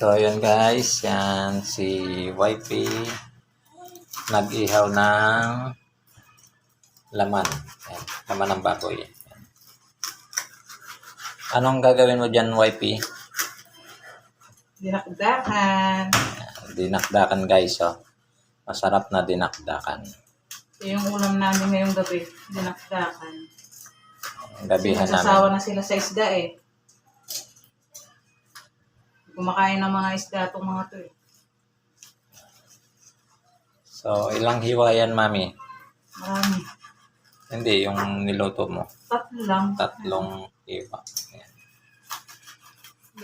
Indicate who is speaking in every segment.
Speaker 1: So, ayun guys, yan si YP nag-ihaw ng laman. Yan, laman ng baboy. Yan. Anong gagawin mo dyan, YP?
Speaker 2: Dinakdakan.
Speaker 1: Yan, Dinakdakan guys, oh. Masarap na dinakdakan.
Speaker 2: Ito yung ulam namin ngayong gabi. Dinakdakan.
Speaker 1: Gabihan namin.
Speaker 2: Nasasawa na sila sa isda eh. Kumakain ng mga isda itong mga to eh.
Speaker 1: So, ilang hiwa yan, mami?
Speaker 2: Marami.
Speaker 1: Hindi, yung niluto mo.
Speaker 2: Tatlo lang.
Speaker 1: Tatlong hiwa. Yan.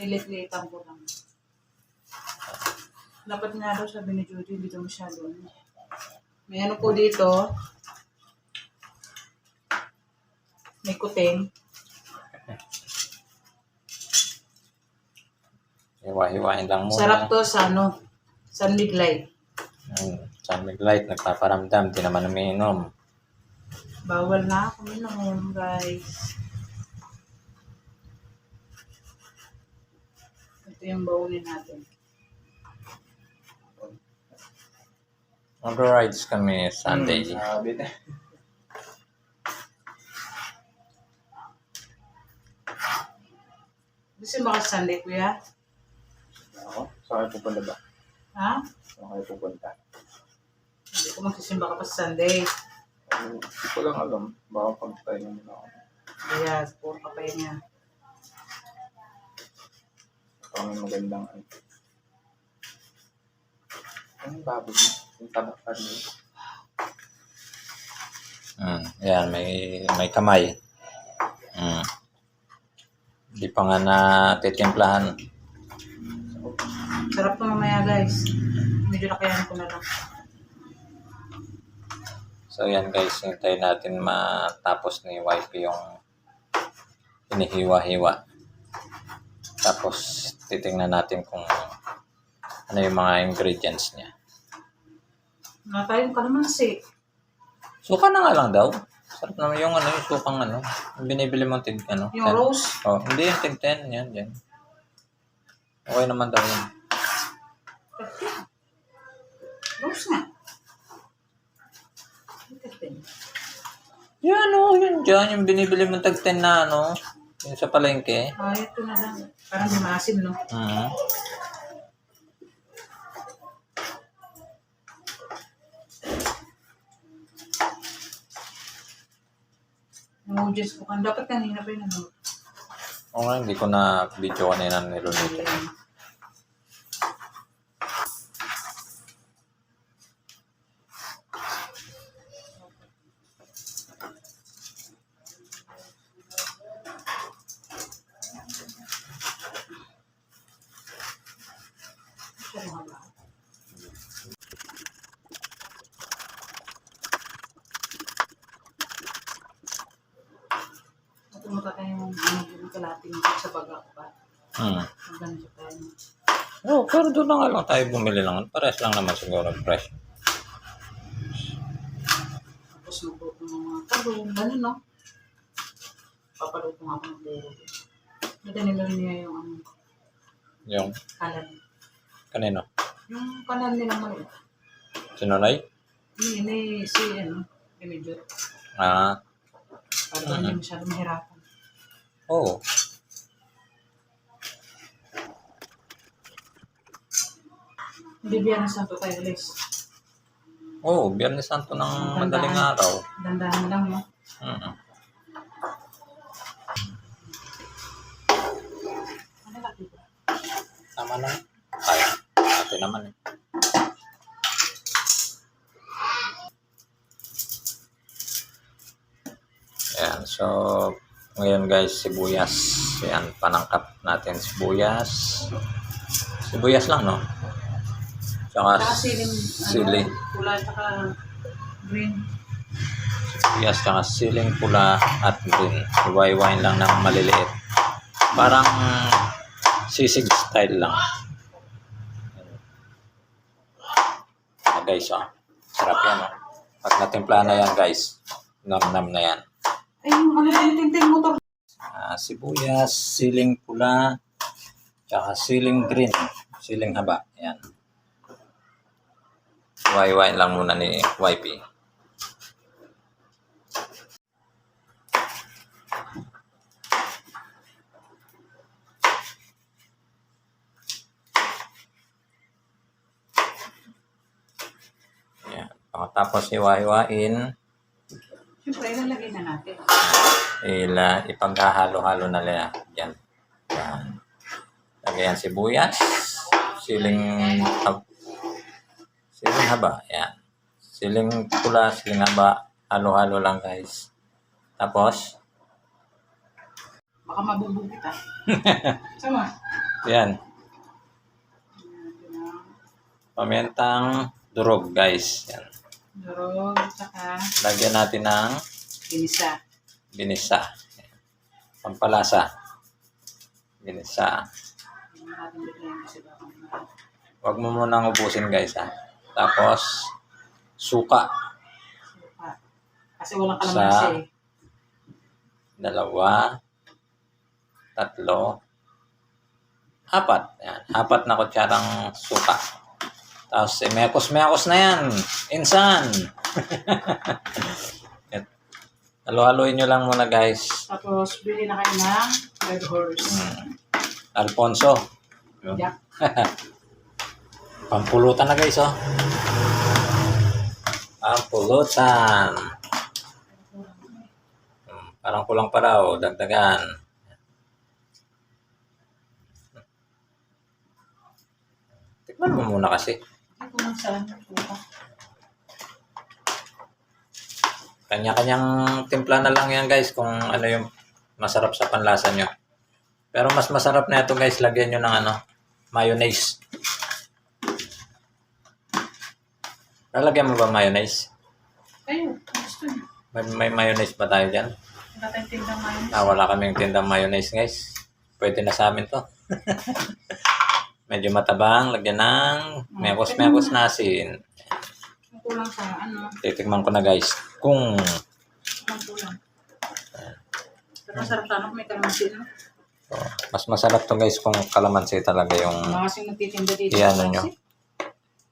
Speaker 2: Lilit-litan ko lang. Dapat nga daw sabi ni Judy, hindi daw masyado. May ano po dito. May kuting.
Speaker 1: Hiwa-hiwain lang muna.
Speaker 2: Sarap to sa ano, sa liglay.
Speaker 1: Yan. San Light, nagpaparamdam, di naman umiinom.
Speaker 2: Bawal na ako minum, guys. Ito yung baunin natin.
Speaker 1: Mag-rides kami Sunday.
Speaker 3: Sabi na.
Speaker 2: Gusto mo kasi Sunday, kuya?
Speaker 3: Saan kayo pupunta ba?
Speaker 2: Ha?
Speaker 3: Saan kayo pupunta?
Speaker 2: Hindi ko magsisimba ka pa sa Sunday.
Speaker 3: Ano, Hindi ko lang alam. Baka pagtayo muna ako.
Speaker 2: Kaya, puro ka pa yun niya.
Speaker 3: Baka may magandang ano. Anong baboy mo? Yung tabak niyo.
Speaker 1: Mm, yan, may, may kamay. Mm. Di pa nga natitimplahan.
Speaker 2: Sarap to mamaya, guys. Medyo lakayan ko na lang.
Speaker 1: So yan guys, hintayin natin matapos ni YP yung hinihiwa-hiwa. Tapos titingnan natin kung ano yung mga ingredients niya.
Speaker 2: Wala tayong kalamansi.
Speaker 1: Suka na nga lang daw. Sarap naman yung ano, yung sukang ano. Yung binibili mo tig ano.
Speaker 2: Yung
Speaker 1: 10.
Speaker 2: rose.
Speaker 1: Oh, hindi yung tig 10. Yan, yan. Okay naman daw yun.
Speaker 2: Rose nga. Them.
Speaker 1: Yan oh, yun dyan. Yung binibili mo tag 10 na ano. Yung sa palengke.
Speaker 2: Ah, ito na lang. Parang di maasim, no?
Speaker 1: Mhm.
Speaker 2: Emojis ko kan. Dapat kanina pa yun, ano?
Speaker 1: Oo nga, hindi ko na video kanina niluluto.
Speaker 2: Siya Pumunta tayong ano, yung kalating sa baga ko pa.
Speaker 1: Hmm.
Speaker 2: Maganda tayo.
Speaker 1: Oh, pero doon na nga lang tayo bumili lang. Pares lang naman siguro ang price.
Speaker 2: Tapos magluto ng mga talong, gano'n no? Papaluto nga ako ng puro. Madali rin niya yung ano,
Speaker 1: Yung
Speaker 2: kalan.
Speaker 1: kanino?
Speaker 2: Yung kalan nila mali.
Speaker 1: Sinunay?
Speaker 2: Hindi, hindi, si ano, medyo,
Speaker 1: Ah,
Speaker 2: parang hindi masyado mahirapan.
Speaker 1: Oh.
Speaker 2: Hindi biyan sa to tayo.
Speaker 1: Oo, oh, Biyernes Santo ng madaling araw.
Speaker 2: Dandahan lang, no?
Speaker 1: Mm
Speaker 2: ba?
Speaker 1: Tama na. Kaya. Ate naman eh. Ayan, so ngayon guys, sibuyas. Ayan, panangkap natin sibuyas. Sibuyas lang, no? Tsaka
Speaker 2: siling,
Speaker 1: sili.
Speaker 2: ano, pula, tsaka green.
Speaker 1: Sibuyas, tsaka siling pula at green. Iwaiwain lang ng maliliit. Parang sisig style lang. Ah, guys, oh. Sarap yan, oh. Pag natimpla na yan, guys, nam-nam na yan.
Speaker 2: Ay, yung ano yung tintin motor.
Speaker 1: Ah, sibuyas, siling pula, tsaka siling green. siling haba. Yan. Wayway lang muna ni YP. Yan. Pagkatapos iwahiwain,
Speaker 2: Siyempre, ilalagay na natin.
Speaker 1: Ila ipaghahalo-halo na nila. Yan. Yan. Lagyan sibuyas, siling hab siling haba. Yan. Siling pula, siling haba. Halo-halo lang guys. Tapos,
Speaker 2: Baka mabubog kita. Sama.
Speaker 1: yan. Pamentang durog guys. Yan.
Speaker 2: Durog, tsaka
Speaker 1: Lagyan natin ng
Speaker 2: ginisa.
Speaker 1: Binisa. Pampalasa. Binisa. Huwag mo munang ubusin guys ha. Tapos, suka.
Speaker 2: Kasi walang kalamansi eh.
Speaker 1: Dalawa. Tatlo. Apat. Yan. Apat na kutsarang suka. Tapos, eh, mekos-mekos na yan. Insan. Halo-haloin nyo lang muna guys.
Speaker 2: Tapos, bili na kayo ng Red Horse.
Speaker 1: Hmm. Alfonso.
Speaker 2: Yak.
Speaker 1: Pampulutan na guys oh. Pampulutan. Hmm, Parang kulang pa raw, dagdagan. Tikman mo muna kasi.
Speaker 2: Ay, kung saan.
Speaker 1: Kanya-kanyang timpla na lang yan guys kung ano yung masarap sa panlasa nyo. Pero mas masarap na ito guys, lagyan nyo ng ano, mayonnaise. Lalagyan mo ba mayonnaise?
Speaker 2: Kayo, kung gusto niyo.
Speaker 1: May, may mayonnaise ba tayo dyan?
Speaker 2: Wala tayong tindang mayonnaise.
Speaker 1: Ah, wala kaming tindang mayonnaise guys. Pwede na sa amin to. Medyo matabang, lagyan ng mekos-mekos na asin.
Speaker 2: Ang kulang sa ano,
Speaker 1: Titikman ko na guys. Kung
Speaker 2: ang kulang. Pero masarap sana kung may kalamansi no?
Speaker 1: oh, mas masarap to guys kung kalamansi talaga yung
Speaker 2: Mga kasing nagtitinda dito.
Speaker 1: Iyan, nyo?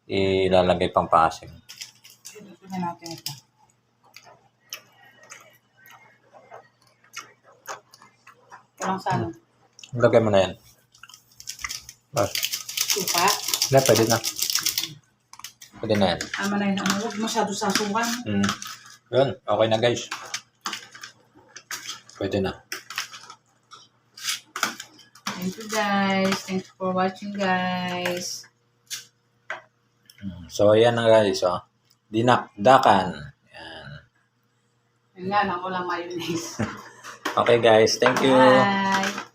Speaker 1: Ilalagay pang paasim.
Speaker 2: Ito na natin ito. Kulang sa ano?
Speaker 1: Lagay mo na yan. Bas.
Speaker 2: Suka.
Speaker 1: Na, pwede na. Pwede na yan.
Speaker 2: Tama na yun. Ano, huwag masyado sasukan.
Speaker 1: Mm. Yun, okay na guys. Pwede na.
Speaker 2: Thank you guys. Thanks for watching guys.
Speaker 1: Mm. So, ayan na guys. Oh. Dinakdakan. Yan.
Speaker 2: Yun nga lang, walang mayonnaise.
Speaker 1: Okay guys, thank you.
Speaker 2: Bye.